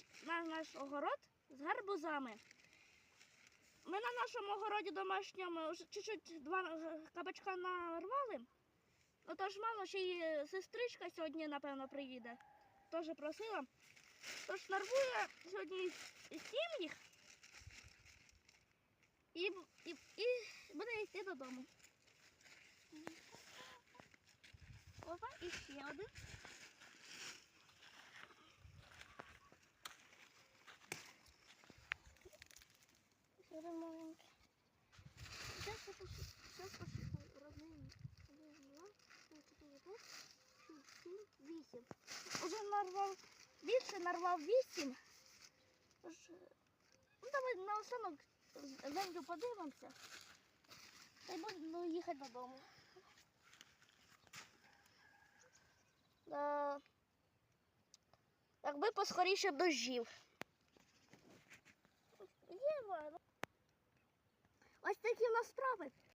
на, щ- на наш огород з гарбузами. Ми на нашому огороді домашньому чуть-чуть два кабачка нарвали. Ну то ж мало, ще й сестричка сьогодні, напевно, приїде. Теж просила. Тож нарвує сьогодні сім їх. І, і, і буде йти додому. Опа, і ще один. Ще один маленький. Зараз я пошукаю. Пошукаю. Один, два, три, чотири, п'ять, шість, сім, вісім. Уже нарвав більше, нарвав вісім. Е, ну давай наостанок з- землю подивимося. Та й буду їхати додому. Да. Якби поскоріше дощів. Такі у нас справи.